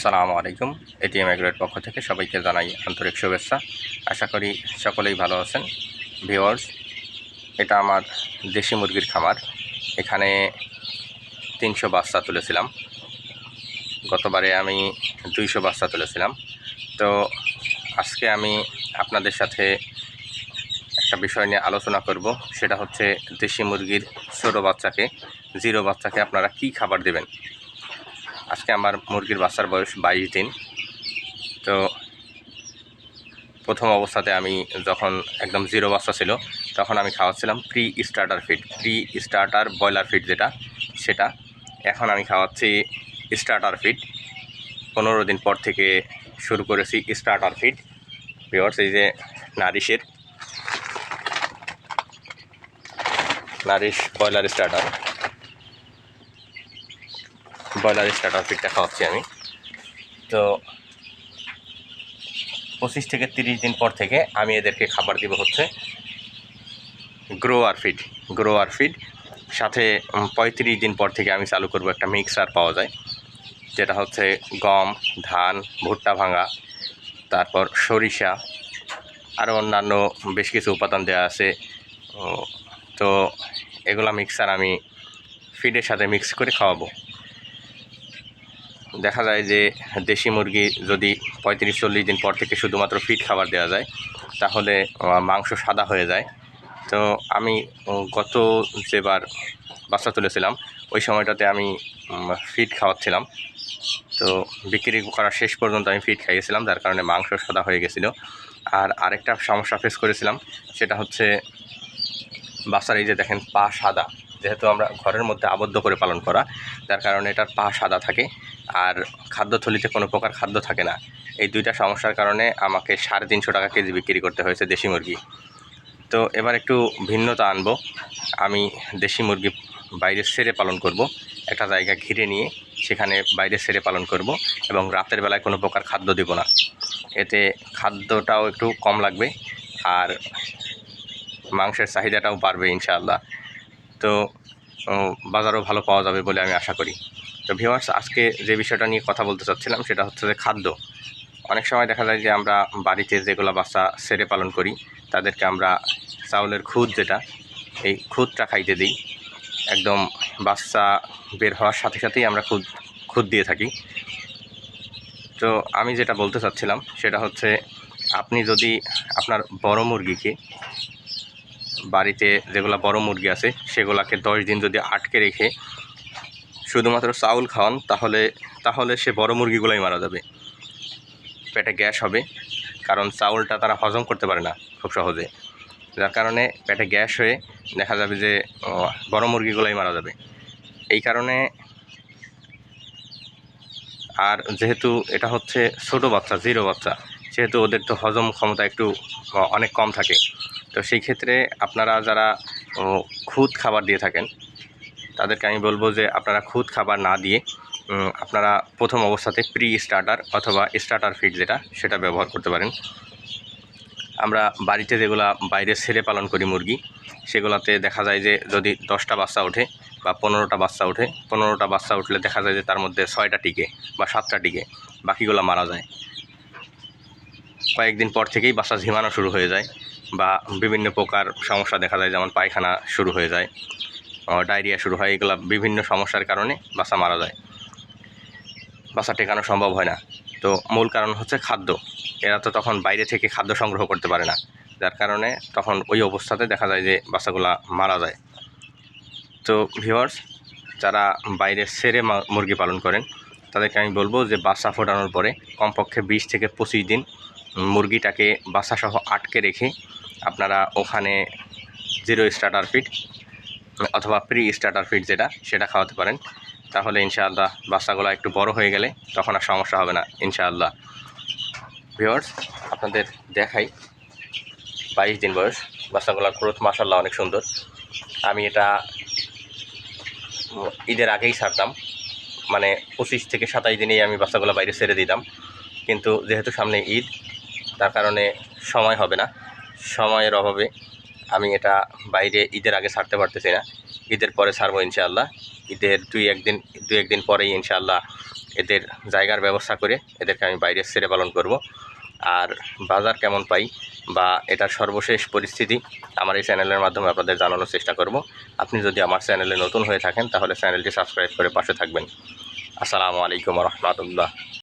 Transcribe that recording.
আসসালামু আলাইকুম। এটিএম এগ্রোয়ের পক্ষ থেকে সবাইকে জানাই আন্তরিক শুভেচ্ছা। আশা করি সকলেই ভালো আছেন। ভিওয়ার্স, এটা আমার দেশি মুরগির খামার। এখানে তিনশো বাচ্চা তুলেছিলাম। গতবারে আমি দুইশো বাচ্চা তুলেছিলাম। তো আজকে আমি আপনাদের সাথে একটা বিষয় নিয়ে আলোচনা করব। সেটা হচ্ছে দেশি মুরগির ছোটো বাচ্চাকে, জিরো বাচ্চাকে আপনারা কি খাবার দেবেন? আজকে আমার মুরগির বাচ্চার বয়স বাইশ দিন। তো প্রথম অবস্থাতে আমি যখন একদম জিরো বাচ্চা ছিল, তখন আমি খাওয়াচ্ছিলাম pre starter feed pre starter broiler feed যেটা, সেটা। এখন আমি খাওয়াচ্ছি স্টার্টার ফিড পনেরো দিন পর থেকে শুরু করেছি স্টার্টার ফিড পিওর্স এই যে নারিশের, nourish broiler starter broiler starter ফিডটা খাওয়াচ্ছি আমি। তো পঁচিশ থেকে তিরিশ দিন পর থেকে আমি এদেরকে খাবার দিব হচ্ছে গ্রোয়ার ফিড গ্রোয়ার ফিড সাথে পঁয়ত্রিশ দিন পর থেকে আমি চালু করব একটা মিক্সার পাওয়া যায়, যেটা হচ্ছে গম, ধান, ভুট্টা ভাঙা, তারপর সরিষা আরও অন্যান্য বেশ কিছু উপাদান দেওয়া আছে। তো এগুলা মিক্সার আমি ফিডের সাথে মিক্স করে খাওয়াবো। দেখা যায় যে দেশি মুরগি যদি পঁয়ত্রিশ চল্লিশ দিন পর থেকে শুধুমাত্র ফিট খাবার দেওয়া যায়, তাহলে মাংস সাদা হয়ে যায়। তো আমি গত যেবার বাচ্চা তুলেছিলাম, ওই সময়টাতে আমি ফিট খাওয়াচ্ছিলাম। তো বিক্রি করার শেষ পর্যন্ত আমি ফিট খাইয়েছিলাম, যার কারণে মাংস সাদা হয়ে গেছিল। আর আরেকটা সমস্যা ফেস করেছিলাম, সেটা হচ্ছে বাচ্চার এই যে দেখেন, পা সাদা। যেহেতু আমরা ঘরের মধ্যে আবদ্ধ করে পালন করা, যার কারণে এটার পা সাদা থাকে। আর খাদ্যথলিতে কোনো প্রকার খাদ্য থাকে না। এই দুইটা সমস্যার কারণে আমাকে সাড়ে তিনশো টাকা কেজি বিক্রি করতে হয়েছে দেশি মুরগি। তো এবার একটু ভিন্নতা আনব। আমি দেশি মুরগি বাইরে সেরে পালন করব। একটা জায়গা ঘিরে নিয়ে সেখানে বাইরে সেরে পালন করব এবং রাতের বেলায় কোনো প্রকার খাদ্য দেব না। এতে খাদ্যটাও একটু কম লাগবে আর মাংসের চাহিদাটাও বাড়বে ইনশাআল্লাহ। তো বাজারও ভালো পাওয়া যাবে বলে আমি আশা করি। তো ভিওয়ার্স আজকে যে বিষয়টা নিয়ে কথা বলতে চাচ্ছিলাম সেটা হচ্ছে যে খাদ্য। অনেক সময় দেখা যায় যে আমরা বাড়িতে যেগুলো বাচ্চা সেরে পালন করি, তাদেরকে আমরা চাউলের খুদ যেটা, এই খুদটা খাইতে দিই। একদম বাচ্চা বের হওয়ার সাথে সাথেই আমরা খুদ খুদ দিয়ে থাকি। তো আমি যেটা বলতে চাচ্ছিলাম সেটা হচ্ছে, আপনি যদি আপনার বড় মুরগিকে বাড়িতে যেগুলো বড় মুরগি আছে, সেগুলোকে দশ দিন যদি আটকে রেখে শুধুমাত্র চাউল খাওয়ান, তাহলে তাহলে সে বড় মুরগিগুলোই মারা যাবে। পেটে গ্যাস হবে, কারণ চাউলটা তারা হজম করতে পারে না খুব সহজে। যার কারণে পেটে গ্যাস হয়ে দেখা যাবে যে বড় মুরগিগুলোই মারা যাবে। এই কারণে আর যেহেতু এটা হচ্ছে ছোট বাচ্চা, জিরো বাচ্চা, সেহেতু ওদের তো হজম ক্ষমতা একটু অনেক কম থাকে। তো সেই ক্ষেত্রে আপনারা যারা খুদ খাবার দিয়ে থাকেন তাদেরকে আমি বলব যে আপনারা খুদ খাবার না দিয়ে আপনারা প্রথম অবস্থাতে প্রি স্টার্টার অথবা স্টার্টার ফিড যেটা, সেটা ব্যবহার করতে পারেন। আমরা বাড়িতে যেগুলা বাইরে ছেড়ে পালন করি মুরগি, সেগুলোতে দেখা যায় যে যদি দশটা বাচ্চা ওঠে বা পনেরোটা বাচ্চা ওঠে, পনেরোটা বাচ্চা উঠলে দেখা যায় যে তার মধ্যে ছয়টা টিকে বা সাতটা টিকে, বাকিগুলো মারা যায়। কয়েকদিন পর থেকেই বাচ্চা ঝিমানো শুরু হয়ে যায় বা বিভিন্ন প্রকার সমস্যা দেখা যায়, যেমন পায়খানা শুরু হয়ে যায়। ডায়রিয়া শুরু হয়, এগুলো বিভিন্ন সমস্যার কারণে বাচ্চা মারা যায়। বাচ্চা টেকানো সম্ভব হয় না। তো মূল কারণ হচ্ছে খাদ্য। এরা তো তখন বাইরে থেকে খাদ্য সংগ্রহ করতে পারে না। যার কারণে তখন ওই অবস্থাতে দেখা যায় যে বাচ্চাগুলা মারা যায়। তো ভিওয়ার্স যারা বাইরে সেরে মুরগি পালন করেন, তাদেরকে আমি বলব যে বাচ্চা ফোটানোর পরে কমপক্ষে বিশ থেকে পঁচিশ দিন মুরগিটাকে বাচ্চাসহ আটকে রেখে আপনারা ওখানে জিরো স্টার্টার ফিড অথবা প্রি স্টার্টার ফিড যেটা, সেটা খাওয়াতে পারেন। তাহলে ইনশাআল্লাহ বাচ্চাগুলো একটু বড় হয়ে গেলে তখন আর সমস্যা হবে না, ইনশাআল্লাহ। ভিওয়ার্স আপনাদের দেখাই। বাইশ দিন বয়স, বাচ্চাগুলোর গ্রোথ মাসাল্লাহ অনেক সুন্দর। আমি এটা ঈদের আগেই ছাড়তাম। মানে পঁচিশ থেকে সাতাশ দিনেই আমি বাচ্চাগুলো বাইরে ছেড়ে দিতাম। কিন্তু যেহেতু সামনে ঈদ, তার কারণে সময় হবে না। সময়ের অভাবে আমি এটা বাইরে ঈদের আগে ছাড়তে পারতেছি না। ঈদের পরে ছাড়বো ইনশাআল্লাহ। ঈদের দুই একদিন দুই একদিন পরেই ইনশাআল্লাহ এদের জায়গার ব্যবস্থা করে এদেরকে আমি বাইরে ছেড়ে পালন করব। আর বাজার কেমন পাই বা এটার সর্বশেষ পরিস্থিতি আমার এই চ্যানেলের মাধ্যমে আপনাদের জানানোর চেষ্টা করব। আপনি যদি আমার চ্যানেলে নতুন হয়ে থাকেন, তাহলে চ্যানেলটি সাবস্ক্রাইব করে পাশে থাকবেন। আসসালামু আলাইকুম রহমতুল্লাহ।